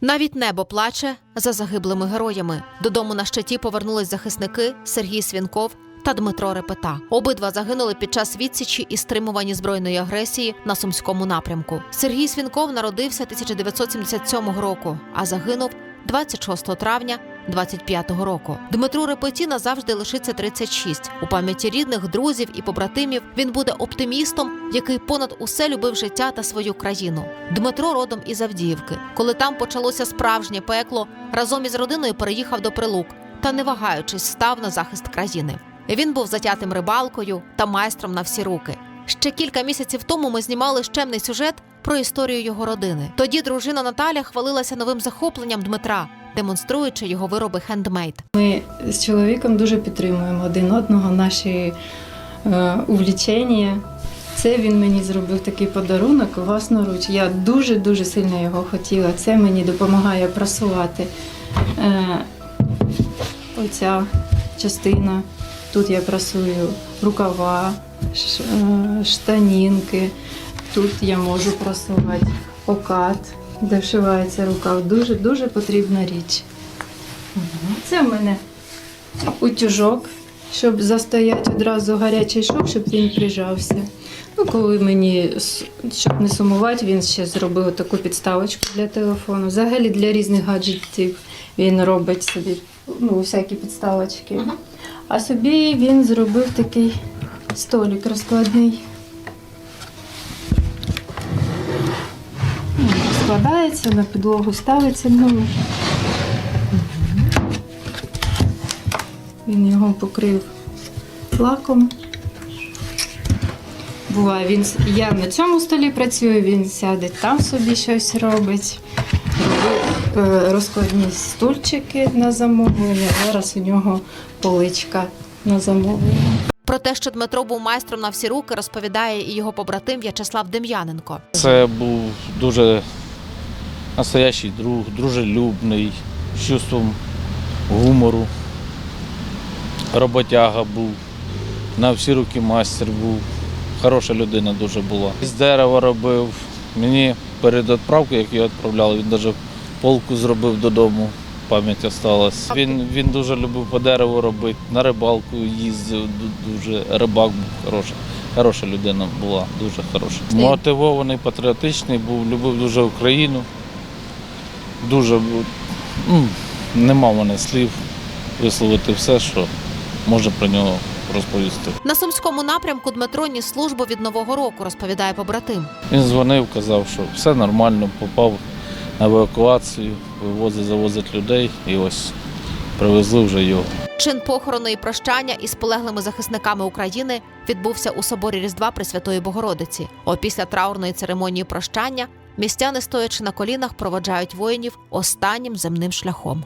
Навіть небо плаче за загиблими героями. Додому на щиті повернулись захисники Сергій Свінков та Дмитро Репета. Обидва загинули під час відсічі і стримування збройної агресії на сумському напрямку. Сергій Свінков народився 1977 року, а загинув 26 травня 25-го року. Дмитру Репеті назавжди лишиться 36. У пам'яті рідних, друзів і побратимів він буде оптимістом, який понад усе любив життя та свою країну. Дмитро родом із Авдіївки. Коли там почалося справжнє пекло, разом із родиною переїхав до Прилук та, не вагаючись, став на захист країни. Він був затятим рибалкою та майстром на всі руки. Ще кілька місяців тому ми знімали щемний сюжет про історію його родини. Тоді дружина Наталя хвалилася новим захопленням Дмитра, демонструючи його вироби хендмейд. Ми з чоловіком дуже підтримуємо один одного, наші е, увлічення. Це він мені зробив такий подарунок власноруч. Я дуже-дуже сильно його хотіла. Це мені допомагає прасувати. Е, оця частина. Тут я прасую рукава, е, штанінки. Тут я можу прасувати окат, де вшивається рукав. Дуже-дуже потрібна річ. Це в мене утюжок, щоб застояти одразу гарячий шов, щоб він прижався. Ну, коли мені, щоб не сумувати, він ще зробив таку підставочку для телефону. Взагалі для різних гаджетів він робить собі ну, всякі підставочки. А собі він зробив такий столик розкладний. Складається, на підлогу ставиться. Ну, Він його покрив лаком. Буває, він, я на цьому столі працюю, він сяде там собі щось робить. Робив е, розкладні стульчики на замовлення. Зараз у нього поличка на замовлення. Про те, що Дмитро був майстром на всі руки, розповідає і його побратим В'ячеслав Дем'яненко. Це був дуже настоящий друг, дружелюбний, з чувством гумору. Роботяга був, на всі руки мастер був. Хороша людина дуже була. З дерева робив. Мені перед відправкою, як його відправляли, він навіть полку зробив додому. Пам'ять осталась. Він, він дуже любив по дереву робити, на рибалку їздив, дуже рибак був хороший. Хороша людина була, дуже хороша. Мотивований, патріотичний був, любив дуже Україну. Дуже був- нема в мене слів висловити все, що може про нього розповісти. На сумському напрямку Дмитро ніс службу від нового року, розповідає побратим. Він дзвонив, казав, що все нормально, попав на евакуацію, вивозить, завозить людей і ось привезли вже його. Чин похорону і прощання із полеглими захисниками України відбувся у соборі Різдва Пресвятої Богородиці. Опісля траурної церемонії прощання містяни, стоячи на колінах, проводжають воїнів останнім земним шляхом.